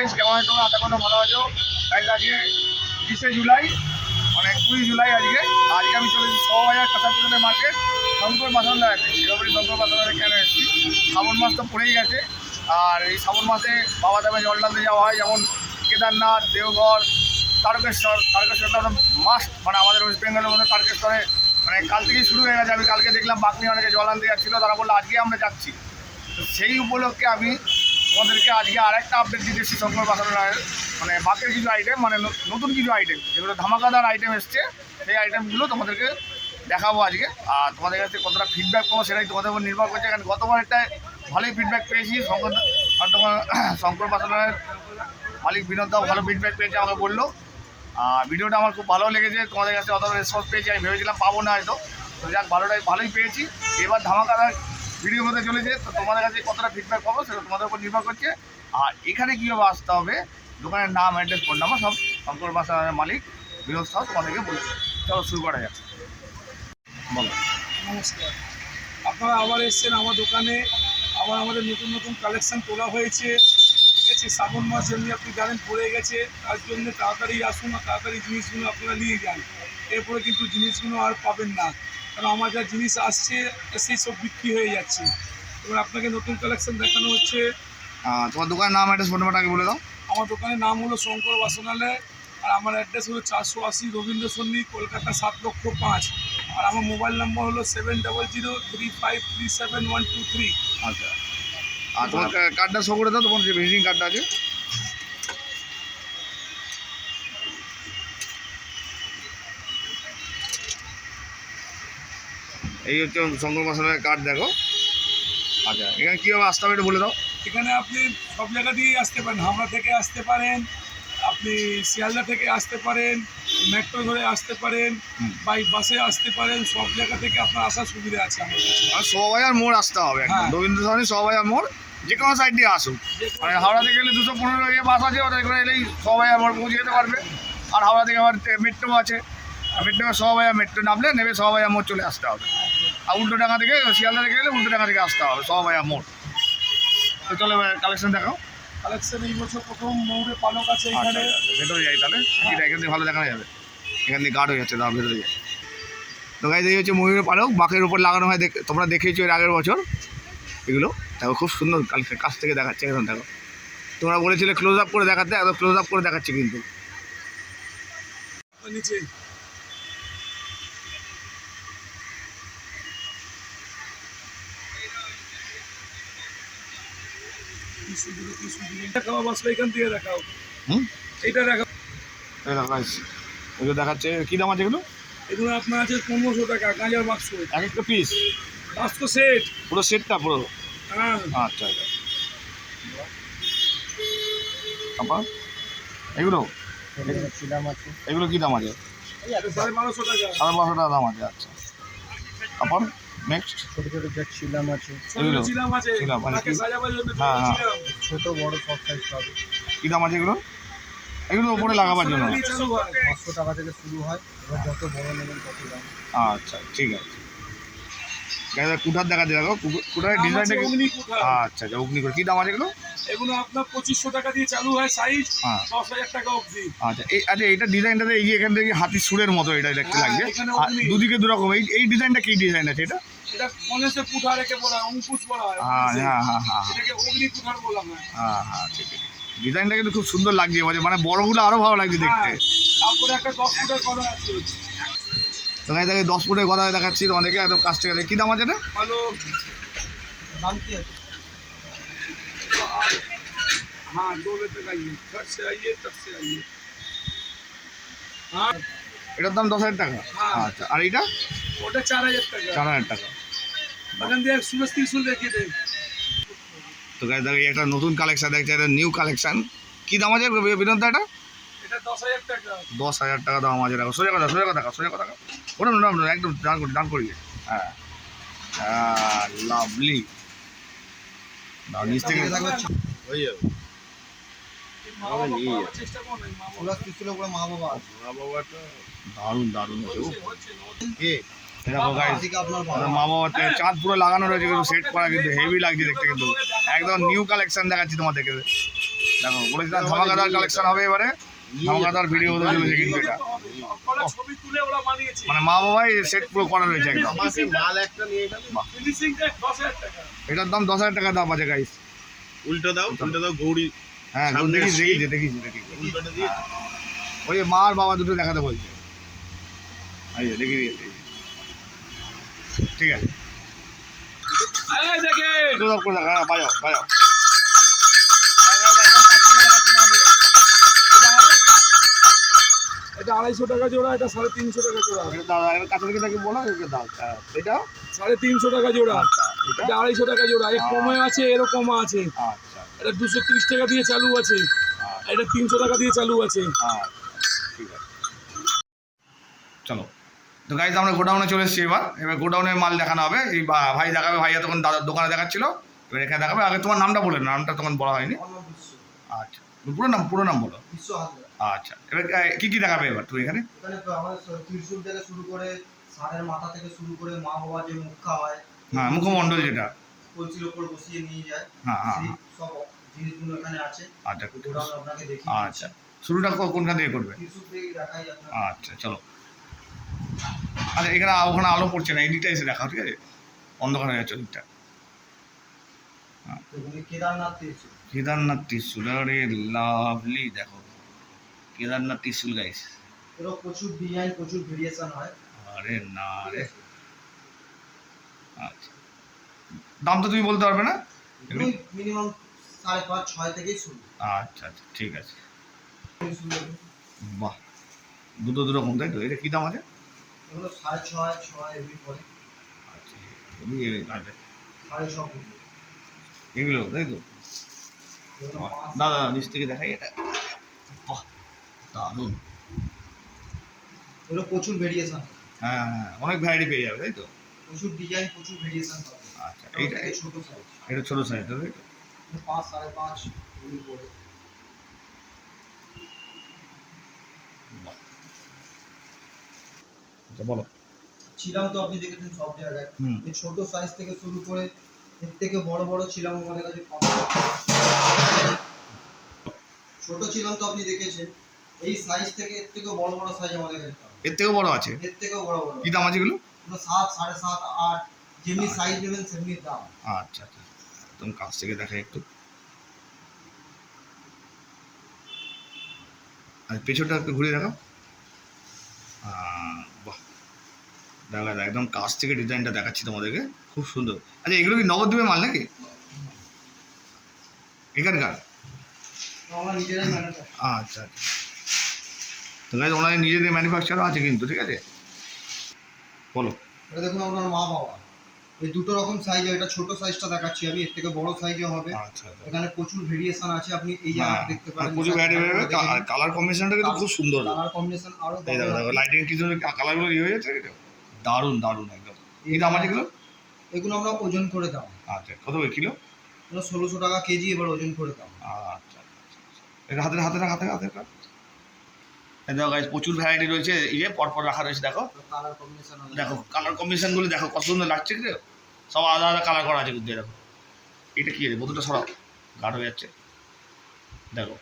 Guys কেমন আছো? আশা কোনো ভালো আছো। গাইস আজকে বিশে জুলাই মানে কুড়ি জুলাই আজকে। আজকে আমি চলে এসেছি সবাইয়ার কাঁচাপুজনের মার্কেট শঙ্কর বাসন্দা আছে শিরোপরি শঙ্কর বাসন্দারে কেন এসেছি? শ্রাবণ মাস তো পড়েই গেছে। আর এই শ্রাবণ মাসে বাবা দামে জল ঢালতে যাওয়া হয়, যেমন কেদারনাথ, দেওঘর, তারকেশ্বর। তারকেশ্বরটা মাস্ট মানে আমাদের ওয়েস্ট বেঙ্গলের মধ্যে তারকেশ্বরে মানে কাল থেকেই শুরু হয়ে গেছে। আমি কালকে দেখলাম বাকনি অনেকে জল আনতে যাচ্ছিল, তারা বলল, আজকে আমরা যাচ্ছি। সেই উপলক্ষে আমি তোমাদেরকে আজকে আরেকটা আপডেট দিতে এসেছি শঙ্কর বাসানের মানে বাকের কিছু আইটেম মানে নতুন কিছু আইটেম যেগুলো ধামাকাদার আইটেম এসছে, সেই আইটেমগুলো তোমাদেরকে দেখাবো আজকে। আর তোমাদের কাছে কতটা ফিডব্যাক পাবো সেটাই তোমাদের উপর নির্ভর করছে। কারণ গতবার একটা ভালোই ফিডব্যাক পেয়েছি, শঙ্কর তোমার শঙ্কর বাসানের মালিক বিনোদ দাও ভালো ফিডব্যাক পেয়েছে, আমাকে বলল। আর ভিডিওটা আমার খুব ভালো লেগেছে, তোমাদের কাছে অত রেসপন্স পেয়েছি, আমি ভেবেছিলাম পাবো না হয়তো। তো যাক, ভালোটাই, ভালোই পেয়েছি। এবার ধামাকাদার ভিডিও হতে চলেছে, তো তোমাদের কাছে কতটা ফিডব্যাক পাবো সেটা তোমাদের উপর নির্ভর করছে। আর এখানে কীভাবে আসতে হবে, দোকানের নাম অ্যাড্রেস ফোন নাম্বার সব শঙ্কর বাসার মালিক বিনোদ তোমাদেরকে বলে। চলো শুরু করা যাক। বলো। নমস্কার। আপনারা আবার এসেছেন আমার দোকানে। আবার আমাদের নতুন নতুন কালেকশন তোলা হয়েছে। ঠিক আছে, শ্রাবণ মাস যেমনি আপনি জানেন, পড়ে গেছে। তার জন্য তাড়াতাড়ি আসুন আর তাড়াতাড়ি জিনিসগুলো আপনারা নিয়ে যান। এরপরে কিন্তু জিনিসগুলো আর পাবেন না। কারণ আমার যা জিনিস আসছে সেই সব বিক্রি হয়ে যাচ্ছে। এবার আপনাকে নতুন কালেকশন দেখানো হচ্ছে। তোমার দোকানের নাম অ্যাড্রেস ফোন নাম্বারটা আগে বলে দাও। আমার দোকানের নাম হলো শঙ্কর বাসনালয় আর আমার অ্যাড্রেস হলো চারশো আশি রবীন্দ্র সন্নি কলকাতা সাত লক্ষ পাঁচ। আর আমার মোবাইল নাম্বার হলো seven double zero three five three seven one two three আচ্ছা। আর তোমার কার্ডটা শো করে দাও তোমার যে ভিজিটিং কার্ডটা আছে। এই হচ্ছে শঙ্কর মশালের কার্ড দেখো। আচ্ছা এখানে কীভাবে আসতে হবে এটা বলে দাও। এখানে আপনি সব জায়গা দিয়েই আসতে পারেন। হাওড়া থেকে আসতে পারেন আপনি শিয়ালদা থেকে আসতে পারেন মেট্রো ধরে আসতে পারেন। বাই বাসে আসতে পারেন সব জায়গা থেকে আপনার আসার সুবিধা আছে আমার কাছে। আর সবাইয়ার মোড় আসতে হবে হ্যাঁ। রবীন্দ্র সরণি সবাইয়ার মোড় যে কোনো সাইড দিয়ে আসুক। মানে হাওড়া থেকে গেলে দুশো পনেরো ইয়ে বাস আছে ওটা করে এলেই সবাইয়ার মোড় পৌঁছে যেতে পারবে। আর হাওড়া থেকে আবার মেট্রো আছে। মেট্রো সবাইয়া মেট্রো নামলে নেবে সবাইয়া মোড় চলে আসতে হবে। আর উল্টো ডাঙ্গা থেকে শিয়ালদা থেকে গেলে উল্টো ডাঙ্গা থেকে আসতে হবে সবাইয়া মোড়। তো চলো কালেকশন দেখাও। কালেকশন এই বছর প্রথম মৌরে পালক আছে আচ্ছা এখানে। আচ্ছা, ভেতরে যাই তাহলে। এটা এখান থেকে ভালো দেখা যাবে। এখান থেকে গার্ড হয়ে যাচ্ছে দাঁড়া ভেতরে যাই। তো গাই এই হচ্ছে ময়ূরের পালক। বাঁকের উপর লাগানো হয় দেখ তোমরা দেখেছ এর আগের বছর। এগুলো। দেখো খুব সুন্দর কালকে কাছ থেকে দেখাচ্ছে এখন দেখো। তোমরা বলেছিলে ক্লোজ আপ করে দেখাতে একদম ক্লোজ আপ করে দেখাচ্ছে কিন্তু। নিচে। দেখাও বাসটা এখান থেকে দেখাও। হুম? এইটা দেখাও। এগুলো দেখাচ্ছে কী দাম আছে এগুলো? এগুলো আপনার আছে পনেরোশো টাকা গাঁজার বাক্স। এক একটা পিস সেট পুরো সেটটা পুরো? হ্যাঁ। আচ্ছা আচ্ছা। এগুলো? এগুলো কী দাম আছে? সাড়ে বারোশো টাকা। সাড়ে পাঁচশো টাকা দাম আছে আচ্ছা। তারপর? নেক্সট ছোট ছোট যে ছিলাম আছে ছোট এগুলো? ছিলাম আছে ছিলাম, মানে কি? হ্যাঁ, হ্যাঁ। ছোট বড় সব সাইজ পাবে কী দাম আছে এগুলো এগুলো উপরে লাগাবার জন্য। পাঁচশো টাকা থেকে শুরু হয় এবার যত বড় নেবেন তত দাম আচ্ছা ঠিক আছে দেখা যায় দেখো কু- কুঠারের ডিজাইনটা আচ্ছা আচ্ছা অগ্নি করে কী দাম আছে এগুলো? এগুলো আপনার পঁচিশশো টাকা দিয়ে চালু হয় সাইজ হ্যাঁ। দশ হাজার টাকা অবধি। আচ্ছা এই আচ্ছা এইটা ডিজাইনটাতে এই যে এখান থেকে হাতির সুরের মতো এটা দেখতে হ্যাঁ, লাগছে। দুদিকে দুরকম এই এই ডিজাইনটা কি ডিজাইন আছে এটা? এটা গণেশের কুঠার একে বলা হয় অঙ্কুশ বলা হয়। হ্যাঁ হ্যাঁ হ্যাঁ এটাকে অগ্নি কুঠার বলা হয়। হ্যাঁ হ্যাঁ ঠিক আছে ডিজাইনটা কিন্তু খুব সুন্দর লাগছে মানে বড়গুলো আরও ভালো লাগছে দেখতে। তারপরে একটা দশ ফুটের করা আছে। তো গাইজ দেখে দশ ফুটের কথা দেখাচ্ছি তোমাদেরকে একদম কাছ থেকে কী দাম আছে এটা ভালো দাম কি আছে हाँ दो लेते आइए घर से आइए तब से आइए हाँ এটার দাম দশ হাজার টাকা হ্যাঁ। আচ্ছা আর এইটা ওটা চার হাজার টাকা চার হাজার টাকা ওখান দিয়ে সুরজ ত্রিশুল দেখিয়ে দেন তো গাইজ দেখে একটা নতুন কালেকশন দেখছে এটা নিউ কালেকশন কী দাম আছে বিনোদ দা এটা এটা দশ হাজার টাকা। দাম আছে দেখো সোজা কথা সোজা কথা সোজা কথা ওটা না না, একদম ডান করে ডান করিয়ে হ্যাঁ। হ্যাঁ লাভলি নিচ থেকে হয়ে যাবে মা বাবা করে দারুণ দারুণ। কে? চাঁদ পুরো লাগানো রয়েছে কিন্তু সেট করা কিন্তু হেভি লাগছে দেখতে কিন্তু। একদম নিউ কালেকশন দেখাচ্ছি তোমাদেরকে। দেখো বলেছিলাম ধামাকাদার কালেকশন হবে এবারে। ধামাকাদার ভিডিও হতে চলেছে কিন্তু এটা। কটা ছবি তুলে ওরা বানিয়েছে। মানে মা বাবাই সেট পুরো করা রয়েছে একদম। এটার দাম দশ হাজার টাকা দাম আছে গাইস উল্টো দাও উল্টো। দাও গৌরী হ্যাঁ দেখিস। দেখিস দেখিস দেখিস ওই যে মা আর বাবা দুটো দেখাতে বলছে। দেখি দিয়েছে। ঠিক আছে। দেখে বাজাও বাজাও আড়াইশো টাকা জোড়া এটা সাড়ে তিনশো টাকা জোড়া। থেকে তাকে বলো দাও হ্যাঁ, এটা? সাড়ে তিনশো টাকা জোড়া। আচ্ছা এটা? আড়াইশো টাকা জোড়া এর কমে আছে এরও কম আছে। আচ্ছা এটা দুশো তিরিশ টাকা দিয়ে চালু আছে। আচ্ছা। এটা তিনশো টাকা দিয়ে চালু আছে। আচ্ছা চলো। তো গাইজ আমরা গোডাউনে চলে এসেছি এবার। এবার গোডাউনের মাল দেখানো হবে। এই ভাই দেখাবে ভাইয়া তখন দাদার দোকানে দেখাচ্ছিল। এবার এখানে দেখাবে। আগে তোমার নামটা বলে নামটা তখন বলা হয়নি। আচ্ছা পুরো নাম পুরো নাম বলো। আচ্ছা এবার কি কি দেখাবে এবার তুমি এখানে? ত্রিশূল থেকে শুরু করে ষাঁড়ের মাথা থেকে শুরু করে মা বাবা যে মুখা হয় হ্যাঁ মুখমণ্ডল যেটা। কলসির ওপর বসিয়ে নিয়ে যায় হ্যাঁ হ্যাঁ হ্যাঁ। সব জিনিসগুলো এখানে আছে। আচ্ছা আপনাকে দেখি আচ্ছা। শুরুটা কোনখান থেকে করবে? আচ্ছা চলো। আচ্ছা এখানে ওখানে আলো পড়ছে না এদিকটা এসে দেখাও ঠিক আছে? অন্ধকার হয়ে যাচ্ছে ওদিকটা। কেদারনাথ ত্রিশূল কেদারনাথ ত্রিশুল আরে লাভলি দেখো। কেদারনাথ ত্রিশুল গাইস এরও প্রচুর ডিজাইন প্রচুর ভেরিয়েশন হয়। আরে না রে। আচ্ছা। দাম তো তুমি বলতে পারবে না? মিনিমাম সাড়ে পাঁচ ছয় থেকেই শুরু। আচ্ছা আচ্ছা ঠিক আছে। বাহ। দুটো দুটো কম তাই তো? এটা কী দাম আছে? এগুলো সাড়ে ছয় ছয় এগুলি পরে আচ্ছা খুবই এ- আচ্ছা, সাড়ে ছ এগুলো তাই তো? দাদা নিচ থেকে দেখাই এটা। দারুণ। প্রচুর ভেরিয়েশন হ্যাঁ হ্যাঁ অনেক ভ্যারাইটি পেয়ে যাবে তাই তো? প্রচুর ডিজাইন প্রচুর ভেরিয়েশন পাবে। আচ্ছা এটা ছোট সাইজ এটা ছোটো সাইজ তাই তো? পাঁচ সাড়ে পাঁচ আচ্ছা বলো। ছিলাম তো আপনি দেখেছেন সব জায়গায়। এই ছোট সাইজ থেকে শুরু করে এর থেকে বড় বড় ছিলাম আমাদের কাছে ছোট ছিলাম তো আপনি দেখেছেন। এই সাইজ থেকে এর থেকেও বড় বড় সাইজ আমাদের কাছে এর থেকেও বড় আছে? এর থেকেও বড় বড়। কী দাম আছে এগুলো? সাত সাড়ে সাত আট যেমনি সাইজ নেবেন সেমনি দাম। আচ্ছা আচ্ছা। একদম কাছ থেকে দেখাই একটু। আর পেছনটা একটু ঘুরে দেখাও। বাহ। দেখা দেখা একদম কাছ থেকে ডিজাইনটা দেখাচ্ছি তোমাদেরকে। খুব সুন্দর। আচ্ছা এগুলো কি নবদ্বীপের মাল নাকি? এখানকার? আচ্ছা আচ্ছা। তো guys, ওনাদের নিজেদের ম্যানুফ্যাকচারও আছে কিন্তু ঠিক আছে? বলো। এটা দেখুন আপনার মা বাবা। এই দুটো রকম সাইজ এটা ছোট সাইজটা দেখাচ্ছি আমি এর থেকে বড় সাইজও হবে। আচ্ছা আচ্ছা। এখানে প্রচুর ভেরিয়েশন আছে আপনি এই হ্যাঁ জায়গায় দেখতে পারেন। প্রচুর আর কালার কম্বিনেশনটা কিন্তু খুব সুন্দর। কালার কম্বিনেশন আরও এই দেখো লাইটিং কিছু কালারগুলো ইয়ে হয়ে যাচ্ছে দারুণ দারুণ একদম। এই দাম আছে কিলো এগুলো আমরা ওজন করে দাম আচ্ছা কত করে কিলো? ষোলোশো টাকা কেজি এবার ওজন করে দাম আচ্ছা আচ্ছা। এটা হাতে হাতে হাতে হাতে দেখো guys, প্রচুর ভ্যারাইটি রয়েছে। এই যে পরপর রাখা রয়েছে দেখো। দেখো কালার কম্বিনেশনগুলো দেখো কত সুন্দর লাগছে কি রে? সব আলাদা আলাদা কালার করা আছে কিন্তু দেখো। এটা কি রে বোতলটা সরাও। গাঢ় হয়ে যাচ্ছে। দেখো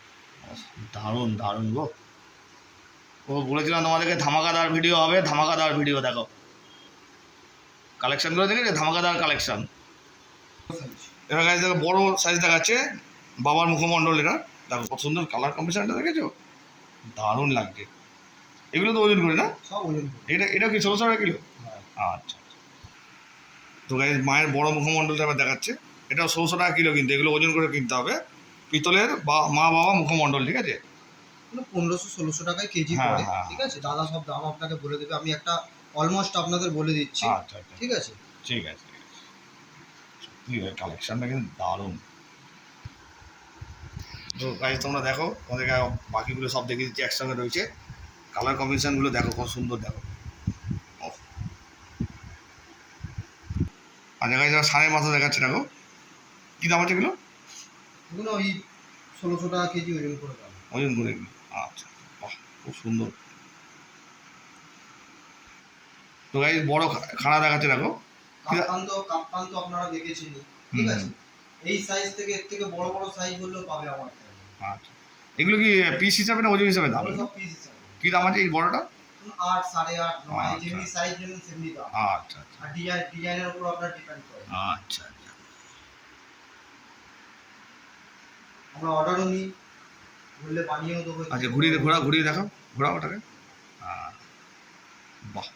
দারুণ দারুণ গো। ও বলেছিলাম তোমাদেরকে ধামাকাদার ভিডিও হবে ধামাকাদার ভিডিও দেখো। কালেকশনগুলো দেখে ধামাকাদার কালেকশন এবার গাছ দেখো বড় সাইজ দেখাচ্ছে। বাবার মুখমণ্ডল এটা। দেখো কত সুন্দর কালার কম্বিনেশনটা দেখেছ? দারুণ লাগছে এগুলো তো ওজন করে না? সব ওজন এটা এটা কি ষোলোশো টাকা কিলো? হ্যাঁ। আচ্ছা তো গাইজ মায়ের বড় মুখমণ্ডলটা আবার দেখাচ্ছে। এটা ষোলোশো টাকা কিলো কিন্তু এগুলো ওজন করে কিনতে হবে। পিতলের বা মা বাবা মুখমণ্ডল ঠিক আছে? এগুলো পনেরোশো ষোলোশো টাকায় কেজি হ্যাঁ, পড়ে হ্যাঁ। ঠিক আছে? দাদা সব দাম আপনাকে বলে দেবে। আমি একটা অলমোস্ট আপনাদের বলে দিচ্ছি আচ্ছা আচ্ছা। ঠিক আছে? ঠিক আছে। ঠিক আছে কালেকশনটা কিন্তু দারুণ। তো গাইজ তোমরা দেখো তোমাদেরকে বাকিগুলো সব দেখে দিচ্ছি একসঙ্গে রয়েছে। কালার কম্বিনেশনগুলো দেখো কত সুন্দর দেখো। ওহ। আচ্ছা গাইজ সাড়ে মাথা দেখাচ্ছে দেখো। কী দাম আছে এগুলো? এগুলো ওই ষোলোশো টাকা কেজি ওজন করে দাম। ওজন করে আচ্ছা বাহ খুব সুন্দর। তো গাইজ বড় খাড়া দেখাচ্ছে দেখো। কাপ্তান তো কাপ্তান তো আপনারা দেখেছেনই। ঠিক আছে? এই সাইজ থেকে এর থেকে বড় বড় সাইজ বললেও পাবে আমার। আচ্ছা। এগুলো কি পিস হিসাবে না ওজন হিসাবে দাম? কি দাম আছে এই বড়টা? আট সাড়ে আট নয় আচ্ছা। যেমনি সাইজ সেমনি দাম। আচ্ছা আচ্ছা। ডিজাইন ডিজাইনের উপর আপনার ডিপেন্ড করে। আচ্ছা আচ্ছা। আমরা অর্ডারও নিই বানিয়েও দেবো। আচ্ছা ঘুরিয়ে ঘোরা ঘুরিয়ে দেখাও। ঘোরাও ওটাকে হ্যাঁ। বাহ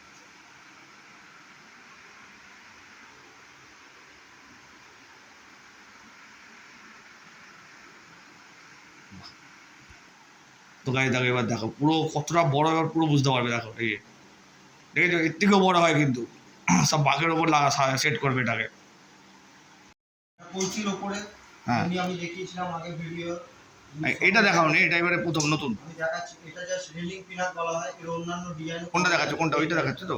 বাহ। তো গাড়ি দেখো এবার দেখো পুরো কতটা বড় এবার পুরো বুঝতে পারবে দেখো এই যে। দেখেছ? এর থেকেও বড় হয় কিন্তু। সব বাঘের ওপর লাগা সেট করবে এটাকে। কলসির ওপরে হ্যাঁ। আমি দেখিয়েছিলাম আগে ভিডিও এটা দেখাও নি এটা এবারে প্রথম নতুন। দেখাচ্ছি এটা জাস্ট রিলিং পিনাট বলা হয় এর অন্যান্য ডিজাইন কোনটা দেখাচ্ছে? কোনটা? ওইটা দেখাচ্ছে তো?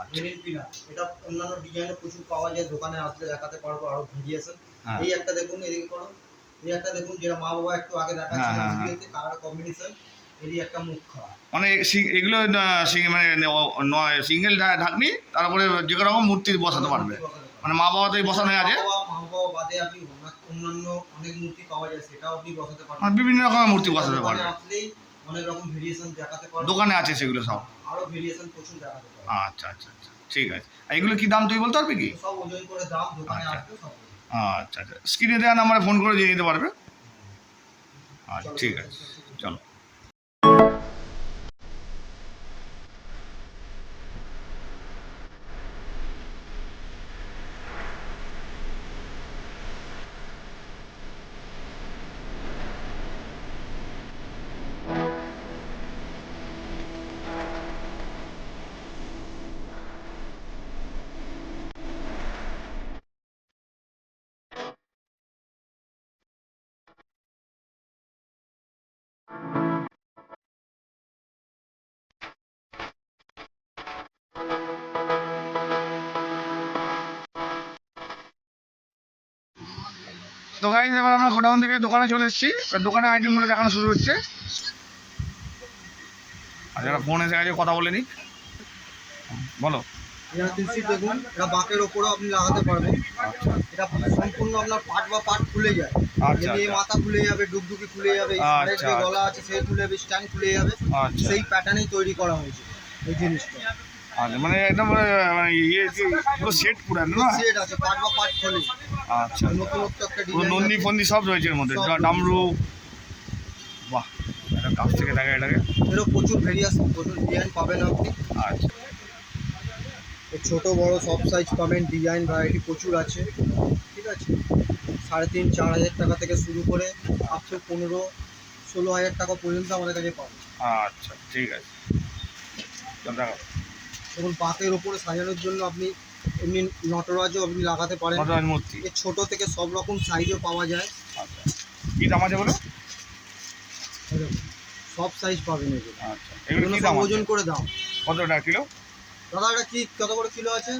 আচ্ছা। পিনাট এটা অন্যান্য ডিজাইনে প্রচুর পাওয়া যায় দোকানে আসলে দেখাতে পারব আরও ভেরিয়েশন হ্যাঁ। এই একটা দেখুন এদিকে করো। এই একটা দেখুন যেটা মা বাবা একটু আগে দেখাচ্ছিল হ্যাঁ, ভিডিওতে কালার কম্বিনেশন মানে এগুলো মানে সিঙ্গেল ঢাকনি তারপরে যে কোনো রকম মূর্তি বসাতে পারবে। মানে মা বসানো আছে। বাবা আপনি বসাতে পারবেন। মানে বিভিন্ন রকমের মূর্তি বসাতে পারবে। দোকানে আছে সেগুলো সব। আচ্ছা আচ্ছা আচ্ছা ঠিক আছে। এগুলো কি দাম তুই বলতে পারবি কি? আচ্ছা। আচ্ছা আচ্ছা। স্ক্রিনে দেওয়া নাম্বারে ফোন করে দিয়ে নিতে পারবে? আচ্ছা ঠিক আছে। তো গাইজ এবার আমরা গোডাউন থেকে দোকানে চলে এসেছি। দোকানে আইটেমগুলো দেখানো শুরু হচ্ছে। আর যারা ফোন এসে গেছে কথা বলে নি বলো। এটা তুলসী এটা বাঁকের ওপরেও আপনি লাগাতে পারবেন। এটা সম্পূর্ণ আপনার পাট বা পাট খুলে যায়। আচ্ছা, এই আচ্ছা। মাথা খুলে যাবে ডুগডুগি খুলে যাবে এই আচ্ছা, যে আচ্ছা। গলা আছে সে খুলে যাবে স্ট্যান্ড খুলে যাবে। আচ্ছা। সেই প্যাটার্নেই তৈরি করা হয়েছে এই জিনিসটা। আচ্ছা মানে একদম মানে মানে ইয়ে পুরো সেট পুরো না? সেট আছে পাট বা পাট খোলে। আচ্ছা। একটা নন্দী ফন্দি সব রয়েছে এর মধ্যে। ডামরু। বাহ এটা কাছ থেকে দেখা এটাকে এরও প্রচুর ভেরিয়েশন প্রচুর ডিজাইন পাবেন আপনি। আচ্ছা। ছোট বড় সব সাইজ পাবেন ডিজাইন ভ্যারাইটি প্রচুর আছে। ঠিক আছে? সাড়ে তিন চার হাজার টাকা থেকে শুরু করে আপ টু পনেরো ষোলো হাজার টাকা পর্যন্ত আমাদের কাছে পাবেন। আচ্ছা ঠিক আছে। চল দেখো এবং বাঁকের ওপরে সাজানোর জন্য আপনি এমনি নটরাজও আপনি লাগাতে পারেন। নটরাজ মূর্তি। এর ছোট থেকে সব রকম সাইজও পাওয়া যায়। আচ্ছা। কি দাম আছে বলো সব সাইজ পাবেন এগুলো। আচ্ছা এগুলো এগুলো কি দাম ওজন করে দাও কত টাকা কিলো? দাদা এটা কি কত করে কিলো আছে?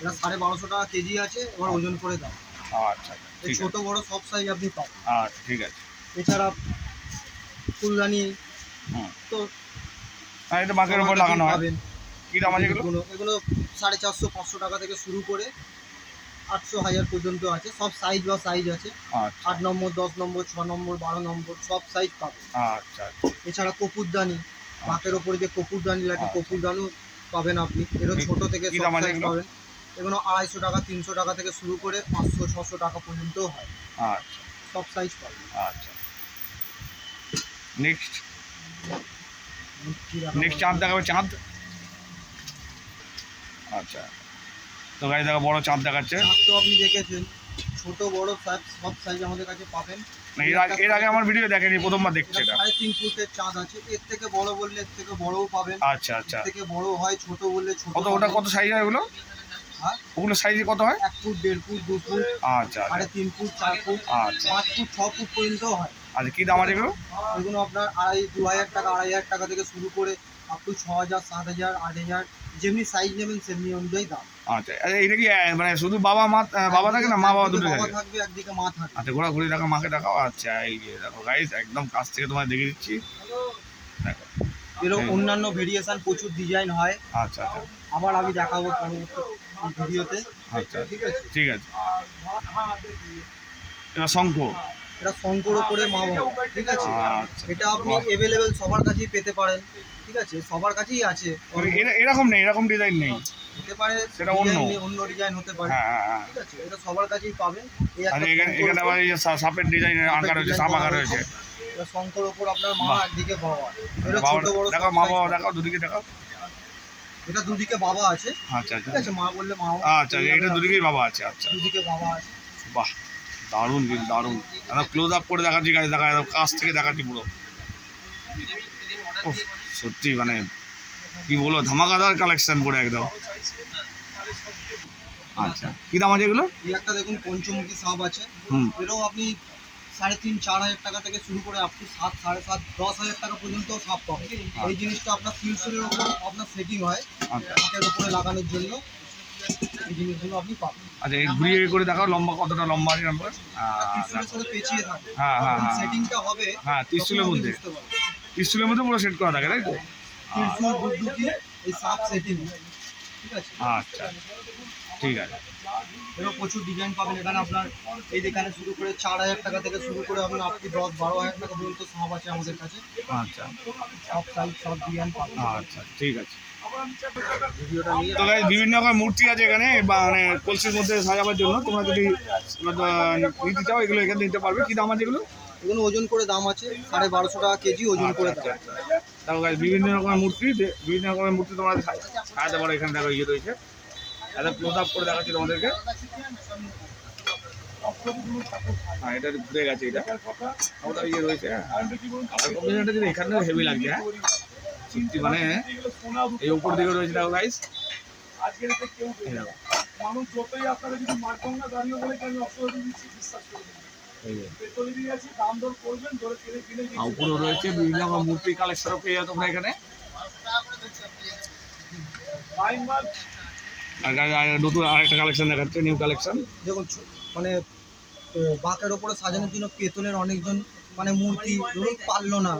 এটা সাড়ে বারোশো টাকা কেজি আছে এবার ওজন করে দাও আচ্ছা আচ্ছা ছোট বড় সব সাইজ আপনি পাবেন। আচ্ছা ঠিক আছে। এছাড়া ফুলদানি তো আর এটা বাঁকের উপর লাগানো হয়। পাবেন। কি দাম আছে এগুলো? সাড়ে চারশো পাঁচশো টাকা থেকে শুরু করে আটশো হাজার পর্যন্ত আছে। সব সাইজ বা সাইজ আছে। আচ্ছা। আট নম্বর দশ নম্বর ছ নম্বর বারো নম্বর সব সাইজ পাবেন আচ্ছা আচ্ছা। এছাড়া কপুরদানি বাঁকের ওপরে যে কপুরদানি লাগে আচ্ছা। পাবেন আপনি। এরও কি- ছোট থেকে সব সাইজ পাবেন। এগুলো আড়াইশো টাকা তিনশো টাকা থেকে শুরু করে পাঁচশো ছশো টাকা পর্যন্ত হয়। আচ্ছা। সব সাইজ পাবেন। আচ্ছা। Next next? চাঁদ দেখাবে চাঁদ? আচ্ছা। তো গাড়ি দেখা বড় চাঁদ দেখাচ্ছে। তো আপনি দেখেছেন। ছোট বড় সব সব সাইজ আমাদের কাছে পাবেন। না, এর আগে আমার ভিডিও দেখেনি প্রথমবার দেখছে এটা। সাড়ে তিন ফুটের চাঁদ আছে। এর থেকে বড় বললে এর থেকে বড়ও পাবেন। আচ্ছা আচ্ছা। এর থেকে বড় হয় ছোট বললে ছোট কত ওটা কত সাইজ হয় ওগুলো? হ্যাঁ? ওগুলো সাইজে কত হয়? এক ফুট দেড় ফুট দু ফুট আচ্ছা সাড়ে আচ্ছা তিন ফুট চার ফুট আচ্ছা পাঁচ ফুট ছ ফুট পর্যন্ত হয়। আচ্ছা কি দাম আছে এগুলো? এগুলো আপনার আড়াই দু হাজার টাকা আড়াই হাজার টাকা থেকে শুরু করে আপ টু ছ হাজার সাত হাজার আট হাজার যেমনি সাইজ নেবেন সেমনি অনুযায়ী দাম। আচ্ছা আচ্ছা এটা কি মানে শুধু বাবা মা বাবা থাকে না? মা বাবা দুটো থাকে। থাকবে একদিকে মা থাকবে। আচ্ছা ঘোরা ঘুরে দেখো মাকে দেখাও। আচ্ছা এই যে দেখো গাইস একদম কাছ থেকে তোমায় দেখিয়ে দিচ্ছি। দেখো। এরকম অন্যান্য ভেরিয়েশন প্রচুর ডিজাইন হয়। আচ্ছা আচ্ছা। আবার আমি দেখাবো পরবর্তী ভিডিওতে আচ্ছা ঠিক আছে? ঠিক আছে। এবার শঙ্খ এটা শঙ্কর ওপরে মা বাবা। ঠিক আছে? আচ্ছা। এটা আপনি অ্যাভেলেবেল সবার কাছেই পেতে পারেন। ঠিক আছে সবার কাছেই আছে। এরকম নেই এরকম ডিজাইন নেই। হতে পারে সেটা অন্য। অন্য ডিজাইন হতে পারে। হ্যাঁ হ্যাঁ হ্যাঁ। ঠিক আছে এটা সবার কাছেই আচ্ছা একটা এখানে এখানে আবার এই সা- সাপের ডিজাইন আঁকা রয়েছে সাপ আঁকা রয়েছে এটা শঙ্কর ওপর আপনার মা একদিকে বাবা। এটা বাবা ছোট বড় দেখো মা বাবা। দেখাও দুদিকে দেখাও। এটা দুদিকে বাবা আছে। আচ্ছা ঠিক আচ্ছা আছে মা বললে মা আচ্ছা এটা দুদিকেই বাবা আছে আচ্ছা। দুদিকে বাবা আছে। বাহ দারুণ কিন্তু দারুণ। একদম ক্লোজ আপ করে দেখাচ্ছি গাড়ি দেখা একদম কাছ থেকে দেখাচ্ছি পুরো। সত্যি মানে কি বলব ধামাকাদার কালেকশন পুরো একদম। আচ্ছা কি দাম আছে এগুলো? একটা দেখুন পঞ্চমুখী সাপ আছে। হুম। এটাও আপনি সাড়ে তিন চার হাজার টাকা থেকে শুরু করে আপ টু সাত সাড়ে সাত দশ হাজার টাকা পর্যন্ত সাপ পাবেন। এই জিনিসটা আপনার তিনশোর উপর আপনার সেটিং হয় আচ্ছা। হাতের উপরে লাগানোর জন্য এই জিনিসগুলো আপনি পাবেন। আচ্ছা এই ঘুরিয়ে ঘুরে দেখাও লম্বা কতটা লম্বা আছে নম্বর পেঁচিয়ে থাকে হ্যাঁ হ্যাঁ হ্যাঁ। সেটিংটা হবে হ্যাঁ তখন আপনি মধ্যে। স্টুলের মধ্যে পুরো সেট করা থাকে তাই তো? আচ্ছা ঠিক আছে। প্রচুর ডিজাইন পাবেন। এখানে আপনার এই যেখানে শুরু করে চার হাজার টাকা থেকে শুরু করে আপনার আপনি দশ বারো হাজার টাকা পর্যন্ত আছে আমাদের কাছে। আচ্ছা। সব সাইজ সব ডিজাইন পাবেন। আচ্ছা ঠিক আছে। তো বিভিন্ন রকম মূর্তি আছে এখানে বা মানে কলসির মধ্যে সাজাবার জন্য। তোমরা যদি নিতে চাও এগুলো এখানে নিতে পারবে। কি দাম আছে এগুলো? এগুলো ওজন করে দাম আছে সাড়ে বারোশো টাকা কেজি ওজন করে দাম। তারপর বিভিন্ন রকমের মূর্তি বিভিন্ন রকমের মূর্তি তোমরা সাজাতে পারো এখানে দেখো ইয়ে রয়েছে। একটা ক্লোজ আপ করে দেখাচ্ছি তোমাদেরকে। হ্যাঁ এটা ঘুরে গেছে এটা। ওটা ইয়ে রয়েছে হ্যাঁ। কালার কম্বিনেশনটা কিন্তু এখানে হেভি লাগছে হ্যাঁ। সত্যি মানে এই উপর দিকে রয়েছে দেখো গাইস আজকের কেউ মানুষ যতই আপনারা যদি মারকম না দাঁড়িয়ে বলে আমি অসুবিধা দিচ্ছি বিশ্বাস করবেন উপরেও রয়েছে বিভিন্ন রকম মূর্তি কালেকশনও পেয়ে যাবে তোমরা এখানে। নতুন আরেকটা কালেকশন দেখাচ্ছে নিউ কালেকশন। দেখুন মানে বাঁকের ওপরে সাজানোর জন্য পেতনের অনেকজন মানে মূর্তি ধরুন পারল না।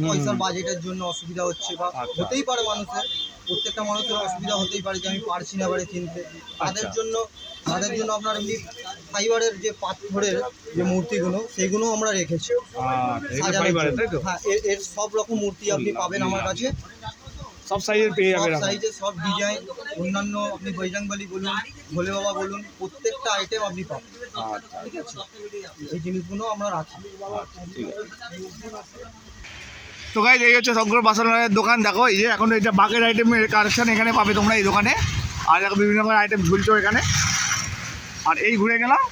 পয়সার বাজেটের জন্য অসুবিধা হচ্ছে বা আচ্ছা। হতেই পারে মানুষের প্রত্যেকটা মানুষের অসুবিধা হতেই পারে যে আমি পারছি না এবারে কিনতে। তাদের আচ্ছা। জন্য তাদের জন্য আপনার এমনি ফাইবারের যে পাথরের যে মূর্তিগুলো সেগুলো আমরা রেখেছি। তো? হ্যাঁ এর- সব রকম মূর্তি আপনি পাবেন আমার কাছে। সব সাইজের পেয়ে সব সাইজে সব ডিজাইন অন্যান্য আপনি বৈজাংবালি বলুন ভোলে বাবা বলুন প্রত্যেকটা আইটেম আপনি পাবেন। আচ্ছা ঠিক আছে। এই জিনিসগুলো আমরা রাখি। ঠিক আছে। তো গাইজ এই হচ্ছে শঙ্কর বাসনের দোকান। দেখো, এই যে এখন এটা বাকের আইটেমের কালেকশন এখানে পাবে তোমরা এই দোকানে। আর দেখো, বিভিন্ন রকমের আইটেম ঝুলছো এখানে আর এই ঘুরে গেলাম।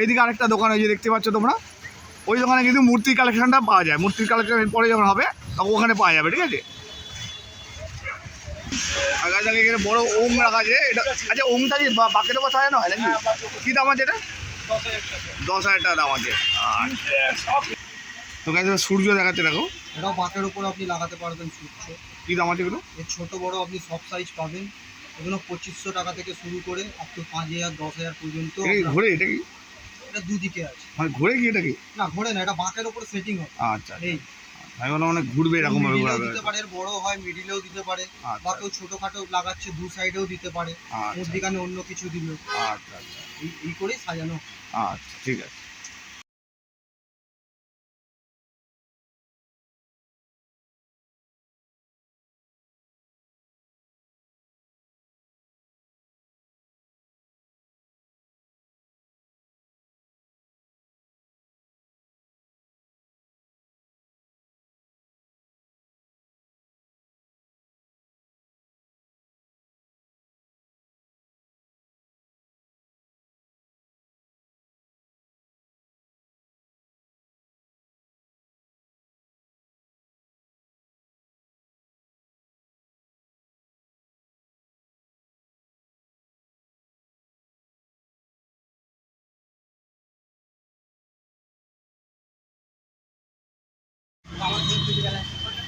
এইদিকে আরেকটা দোকান ওই যে দেখতে পাচ্ছ তোমরা। ওই দোকানে কিন্তু মূর্তির কালেকশনটা পাওয়া যায়। মূর্তির কালেকশন পরে যখন হবে, তখন ওখানে পাওয়া যাবে, ঠিক আছে? আর গাছ এখানে বড় ওম রাখা আছে। এটা আচ্ছা ওমটা কি বাকের ওপর সাজানো হয় নাকি? কী দাম আছে এটা? দশ হাজার টাকা দাম আছে। আচ্ছা। তো সূর্য দেখাচ্ছে, দেখো। এটাও বাঁকের উপর আপনি লাগাতে পারবেন সূর্য কী দাম আছে এগুলো? এর ছোট বড় আপনি সব সাইজ পাবেন। এগুলো পঁচিশশো টাকা থেকে শুরু করে আপ টু পাঁচ হাজার দশ হাজার পর্যন্ত ঘুরে? এটা কি? এটা দুদিকে আছে। মানে ঘুরে কি এটা কি? না ঘোরে না এটা বাঁকের উপর সেটিং হয় আচ্ছা এই। আমি বললাম মানে ঘুরবে এরকম ভাবে ঘোরাবে দিতে পারে বড় হয় মিডিলেও দিতে পারে আচ্ছা। বা কেউ ছোটখাটো লাগাচ্ছে দু সাইডেও দিতে পারে। আচ্ছা মধ্যিখানে অন্য কিছু দিল আচ্ছা আচ্ছা। এই এই করেই সাজানো আচ্ছা ঠিক আছে।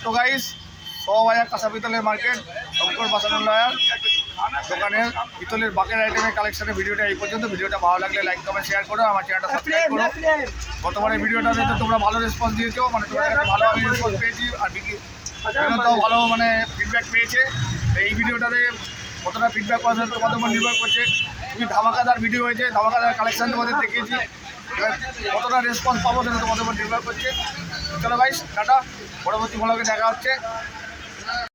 তো গাইস বাজার কাঁচা পিতলের মার্কেট শঙ্কর বাসানুল্লায়ার দোকানের পিতলের বাকের আইটেমের কালেকশনের ভিডিওটা এই পর্যন্ত। ভিডিওটা ভালো লাগলে লাইক কমেন্ট শেয়ার করো, আমার চ্যানেলটা সাবস্ক্রাইব করো। গতবারের ভিডিওটাতে তো তোমরা ভালো রেসপন্স দিয়েছ মানে তোমাদের কাছে ভালো আমি রেসপন্স পেয়েছি আর বিক্রি তো ভালো মানে ফিডব্যাক পেয়েছে। এই ভিডিওটাতে কতটা ফিডব্যাক পাচ্ছে তোমাদের উপর নির্ভর করছে। খুবই ধামাকাদার ভিডিও হয়েছে, ধামাকাদার কালেকশন তোমাদের দেখিয়েছি। কতটা রেসপন্স পাবো সেটা তোমাদের উপর নির্ভর করছে। চলো ভাই টাটা। পরবর্তী ব্লগে দেখা হচ্ছে।